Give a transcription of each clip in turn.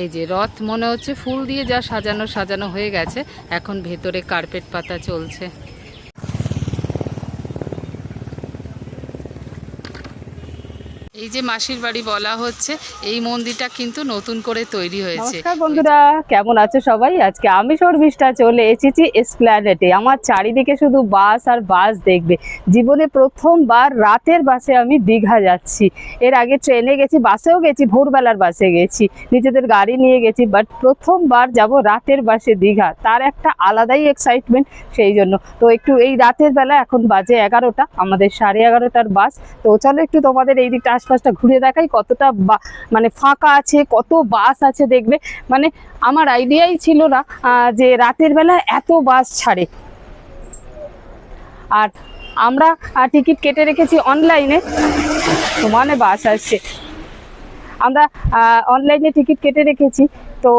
এই যে রথ মনে হচ্ছে ফুল দিয়ে যা সাজানো সাজানো হয়ে গেছে, এখন ভেতরে কার্পেট পাতা চলছে। এই যে মাসির বাড়ি বলা হচ্ছে, এই মন্দিরটা কিন্তু নতুন করে তৈরি হয়েছে। নমস্কার বন্ধুরা, কেমন আছো সবাই? আজকে আমি শর্মিষ্ঠা চলে এসেছি এসপ্ল্যানেটে আমার চারিদিকে শুধু বাস আর বাস দেখবে। জীবনে প্রথমবার রাতের বাসে আমি দীঘা যাচ্ছি। এর আগে ট্রেনে গেছি, বাসেও গেছি, ভোরবেলার বাসে গেছি। নিজেদের গাড়ি নিয়ে গেছি বাট প্রথমবার যাব রাতের বাসে দীঘা। তার একটা আলাদাই এক্সাইটমেন্ট সেই জন্য। তো একটু এই রাতের বেলা, এখন বাজে এগারোটা, আমাদের সাড়ে এগারোটার বাস। তো চলো একটু তোমাদের এই দিকটা আশপাশটা ঘুরে দেখাই কতটা মানে ফাঁকা আছে, কত বাস আছে দেখবে। মানে আমার আইডিয়াই ছিল না যে রাতের বেলা এত বাস ছাড়ে। আর আমরা টিকিট কেটে রেখেছি অনলাইনে। সমানে বাস আসছে। আমরা অনলাইনে টিকিট কেটে রেখেছি। তো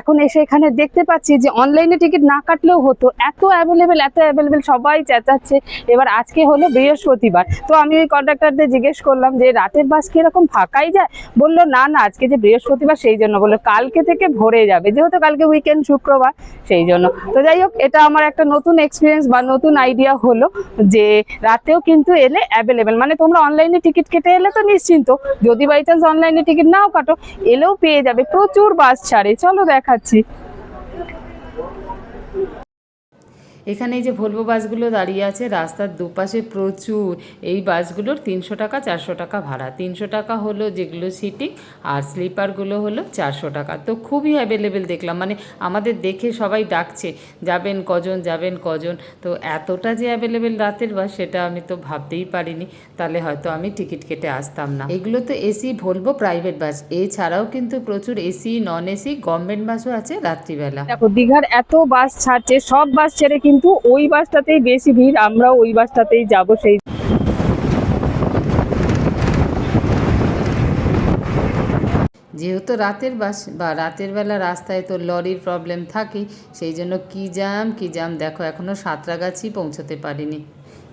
এখন এসে এখানে দেখতে পাচ্ছি যে অনলাইনে টিকিট না কাটলেও হতো। এত অ্যাভেলেবেল এত অ্যাভেলেবেল সবাই চেঁচাচ্ছে। এবার আজকে হলো বৃহস্পতিবার। তো আমি ওই কন্ডাক্টারদের জিজ্ঞেস করলাম যে, রাতের বাস কি এরকম ফাঁকাই যায়? বলল, না না, আজকে যে বৃহস্পতিবার, সেই জন্য। বলল, কালকে থেকে ভরে যাবে। যেহেতু কালকে উইকেন্ড শুক্রবার, সেই জন্য। তো যাই হোক, এটা আমার একটা নতুন এক্সপিরিয়েন্স বা নতুন আইডিয়া হলো যে, রাতেও কিন্তু এলে অ্যাভেলেবেল মানে তোমরা অনলাইনে টিকিট কেটে এলে তো নিশ্চিন্ত। যদি বাই চান্স অনলাইনে টিকিট নাও কাটো, এলেও পেয়ে যাবে। প্রচুর বাস ছাড়ে। চলো দেখাচ্ছি। এখানে এই যে ভলভো বাসগুলো দাঁড়িয়ে আছে, রাস্তার দুপাশে প্রচুর। এই বাসগুলোর তিনশো টাকা, চারশো টাকা ভাড়া। তিনশো টাকা হলো যেগুলো সিটিং আর স্লিপারগুলো হলো চারশো টাকা। তো খুবই অ্যাভেলেবেল দেখলাম। মানে আমাদের দেখে সবাই ডাকছে, যাবেন কজন যাবেন কজন। তো এতটা যে অ্যাভেলেবেল রাতের বাস, সেটা আমি তো ভাবতেই পারিনি। তাহলে হয়তো আমি টিকিট কেটে আসতাম না। এগুলো তো এসি ভলভো প্রাইভেট বাস। এছাড়াও কিন্তু প্রচুর এসি নন এসি গভর্নমেন্ট বাসও আছে রাত্রিবেলা। দেখো, দীঘার এত বাস ছাড়ছে, সব বাস ছেড়ে কিন্তু ওই বাসটাতেই বেশি ভিড় আমরা ওই বাসটাতেই যাব সেই যেহেতু রাতের বাস বা রাতের বেলা রাস্তায় তো লরির প্রবলেম থাকে সেই জন্য কী জ্যাম কী জ্যাম, দেখো এখনও সাঁতরাগাছি পৌঁছতে পারিনি।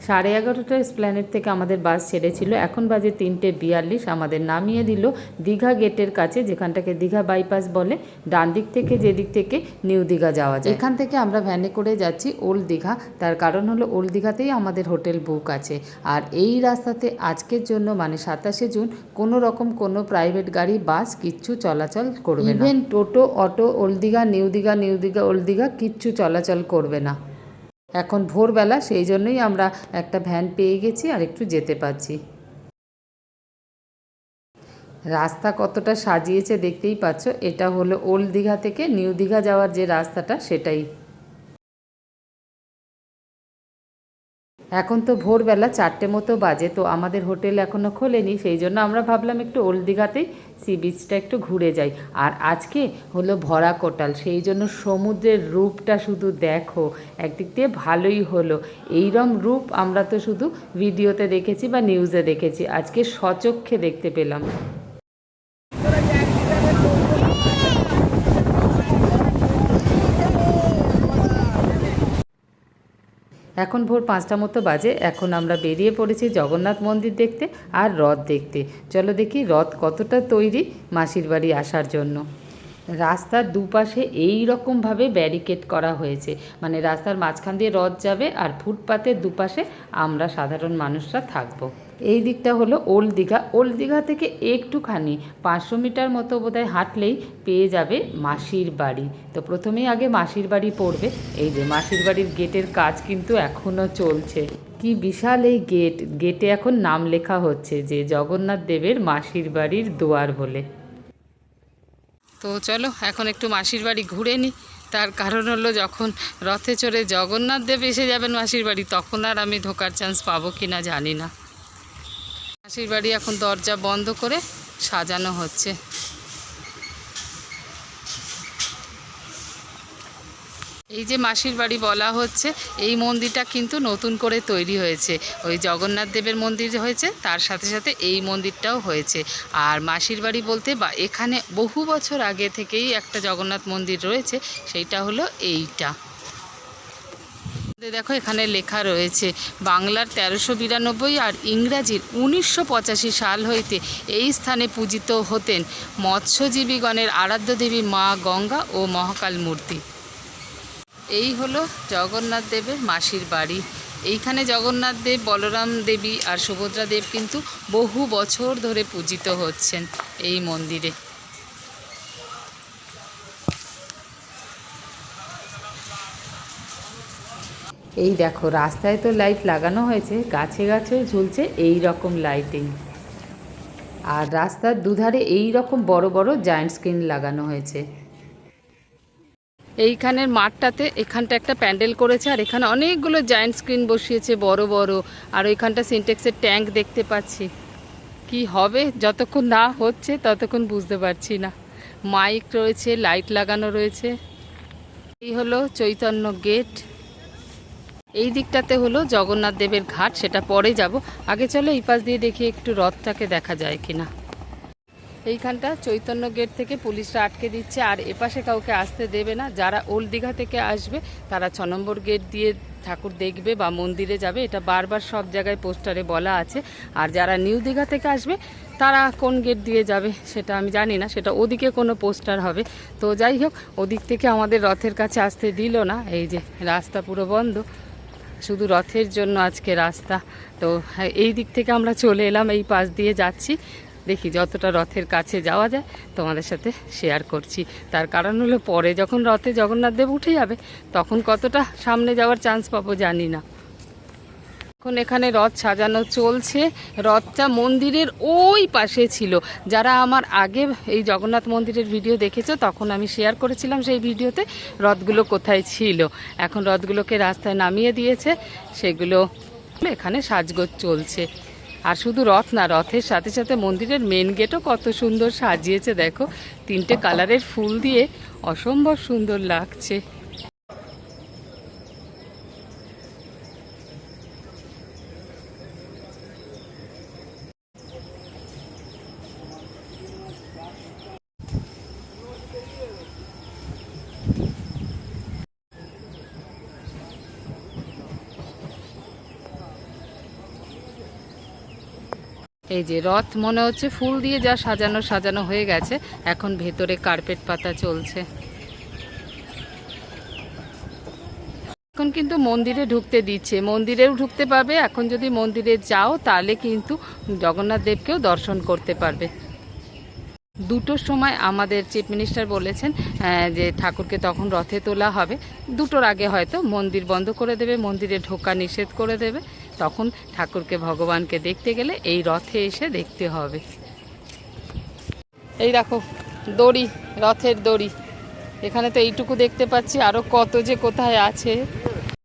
সাড়ে এগারোটা স্প্ল্যানেট থেকে আমাদের বাস ছেড়েছিল। এখন বাজে তিনটে বিয়াল্লিশ। আমাদের নামিয়ে দিল দীঘা গেটের কাছে যেখানটাকে দীঘা বাইপাস বলে। ডান দিক থেকে যেদিক থেকে নিউ দীঘা যাওয়া যায়। এখান থেকে আমরা ভ্যানে করে যাচ্ছি ওল্ড দীঘা তার কারণ হলো ওল্ড দীঘাতেই আমাদের হোটেল বুক আছে। আর এই রাস্তাতে আজকের জন্য মানে সাতাশে জুন কোনো রকম কোনো প্রাইভেট গাড়ি বাস কিচ্ছু চলাচল করবে না। Even toto auto old Digha new Digha new Digha old Digha কিচ্ছু চলাচল করবে না। এখন ভোরবেলা সেই জন্যই আমরা একটা ভ্যান পেয়ে গেছি আর একটু যেতে পারছি। রাস্তা কতটা সাজিয়েছে দেখতেই পাচ্ছ, এটা হলো ওল্ড দীঘা থেকে নিউ দীঘা যাওয়ার যে রাস্তাটা সেটাই। এখন তো ভোরবেলা চারটে মতো বাজে, তো আমাদের হোটেল এখনও খোলেনি, সেই জন্য আমরা ভাবলাম একটু ওল্ড দীঘাতেই সি বিচটা একটু ঘুরে যাই। আর আজকে হলো ভরা কোটাল, সেই জন্য সমুদ্রের রূপটা শুধু দেখো, একদিক দিয়ে ভালোই হলো। এইরম রূপ আমরা তো শুধু ভিডিওতে দেখেছি বা নিউজে দেখেছি, আজকে সচক্ষে দেখতে পেলাম। এখন ভোর পাঁচটা মতো বাজে, এখন আমরা বেরিয়ে পড়েছি জগন্নাথ মন্দির দেখতে আর রথ দেখতে। চলো দেখি রথ কতটা তৈরি মাসির বাড়ি আসার জন্য। রাস্তার দুপাশে এই রকমভাবে ব্যারিকেড করা হয়েছে। মানে রাস্তার মাঝখান দিয়ে রথ যাবে আর ফুটপাতের দুপাশে আমরা সাধারণ মানুষরা থাকব। এই দিকটা হলো ওল্ড দীঘা। ওল্ড দীঘা থেকে একটুখানি পাঁচশো মিটার মতো বোধহয় হাঁটলেই পেয়ে যাবে মাসির বাড়ি। তো প্রথমেই আগে মাসির বাড়ি পড়বে। এই যে মাসির বাড়ির গেটের কাজ কিন্তু এখনও চলছে। কি বিশাল এই গেট। গেটে এখন নাম লেখা হচ্ছে যে জগন্নাথ দেবের মাসির বাড়ির দুয়ার বলে। তো চলো এখন একটু মাসির বাড়ি ঘুরে নিই তার কারণ হলো যখন রথে চড়ে জগন্নাথ দেব এসে যাবেন মাসির বাড়ি, তখন আর আমি ঢোকার চান্স পাবো কি না জানি না। মাসির বাড়ি এখন দরজা বন্ধ করে সাজানো হচ্ছে। এই যে মাসির বাড়ি বলা হচ্ছে, এই মন্দিরটা কিন্তু নতুন করে তৈরি হয়েছে। ওই জগন্নাথ দেবের মন্দির হয়েছে, তার সাথে সাথে এই মন্দিরটাও হয়েছে। আর মাসির বাড়ি বলতে বা এখানে বহু বছর আগে থেকেই একটা জগন্নাথ মন্দির রয়েছে, সেইটা হলো এইটা। দেখো এখানে লেখা রয়েছে, বাংলার তেরোশো বিরানব্বই আর ইংরাজির উনিশশো পঁচাশি সাল হইতে এই স্থানে পূজিত হতেন মৎস্যজীবীগণের আরাধ্য দেবী মা গঙ্গা ও মহাকাল মূর্তি। এই হলো জগন্নাথ দেবের মাসির বাড়ি। এইখানে জগন্নাথ দেব, বলরাম দেবী আর সুভদ্রা দেব কিন্তু বহু বছর ধরে পূজিত হচ্ছেন এই মন্দিরে। এই দেখো, রাস্তায় তো লাইট লাগানো হয়েছে, গাছে গাছেও ঝুলছে এই রকম লাইটিং আর রাস্তার দুধারে এই রকম বড় বড় জায়ান্ট স্ক্রিন লাগানো হয়েছে। এইখানের মাঠটাতে এখানটা একটা প্যান্ডেল করেছে, আর এখানে অনেকগুলো জায়ান্ট স্ক্রিন বসিয়েছে বড় বড়। আর ওইখানটা সিনটেক্সের ট্যাঙ্ক দেখতে পাচ্ছি। কি হবে, যতক্ষণ না হচ্ছে ততক্ষণ বুঝতে পারছি না। মাইক রয়েছে লাইট লাগানো রয়েছে। এই হলো চৈতন্য গেট এই দিকটাতে হলো জগন্নাথ দেবের ঘাট, সেটা পরে যাব। আগে চলো এই পাশ দিয়ে দেখি একটু রথটাকে দেখা যায় কিনা। এইখানটা চৈতন্য গেট থেকে পুলিশরা আটকে দিচ্ছে, আর এপাশে কাউকে আসতে দেবে না। যারা ওল্ড দীঘা থেকে আসবে, তারা ছ নম্বর গেট দিয়ে ঠাকুর দেখবে বা মন্দিরে যাবে। এটা বারবার সব জায়গায় পোস্টারে বলা আছে। আর যারা নিউ দীঘা থেকে আসবে, তারা কোন গেট দিয়ে যাবে, সেটা আমি জানি না। সেটা ওদিকে কোনো পোস্টার হবে। তো যাই হোক, ওদিক থেকে আমাদের রথের কাছে আসতে দিল না। এই যে, রাস্তা পুরো বন্ধ। শুধু রথের জন্য আজকে রাস্তা। তো, এই দিক থেকে আমরা চলে এলাম, এই পাশ দিয়ে যাচ্ছি। দেখি যতটা রথের কাছে যাওয়া যায়, তোমাদের সাথে শেয়ার করছি। তার কারণ হলো, পরে যখন রথে জগন্নাথ দেব উঠে যাবে, তখন কতটা সামনে যাওয়ার চান্স পাবো জানি না। এখন এখানে রথ সাজানো চলছে। রথটা মন্দিরের ওই পাশে ছিল। যারা আমার আগে এই জগন্নাথ মন্দিরের ভিডিও দেখেছ, তখন আমি শেয়ার করেছিলাম সেই ভিডিওতে রথগুলো কোথায় ছিল। এখন রথগুলোকে রাস্তায় নামিয়ে দিয়েছে, সেগুলো এখানে সাজগোজ চলছে। আর শুধু রথ না, রথের সাথে সাথে মন্দিরের মেন গেটও কত সুন্দর সাজিয়েছে, দেখো। তিনটে কালারের ফুল দিয়ে অসম্ভব সুন্দর লাগছে। এই যে রথ মনে হচ্ছে ফুল দিয়ে যা সাজানো সাজানো হয়ে গেছে, এখন ভেতরে কার্পেট পাতা চলছে। এখন কিন্তু মন্দিরে ঢুকতে দিচ্ছে, মন্দিরেও ঢুকতে পারবে এখন যদি মন্দিরে যাও তাহলে কিন্তু জগন্নাথ দেবকেও দর্শন করতে পারবে। দুটোর সময় আমাদের চিফ মিনিস্টার বলেছেন যে ঠাকুরকে তখন রথে তোলা হবে, দুটোর আগে হয়তো মন্দির বন্ধ করে দেবে, মন্দিরে ঢোকা নিষেধ করে দেবে। তখন ঠাকুরকে, ভগবানকে দেখতে গেলে এই রথে এসে দেখতে হবে। এই দেখো, দড়ি, রথের দড়ি। এখানে তো এইটুকু দেখতে পাচ্ছি আরও কত যে কোথায় আছে।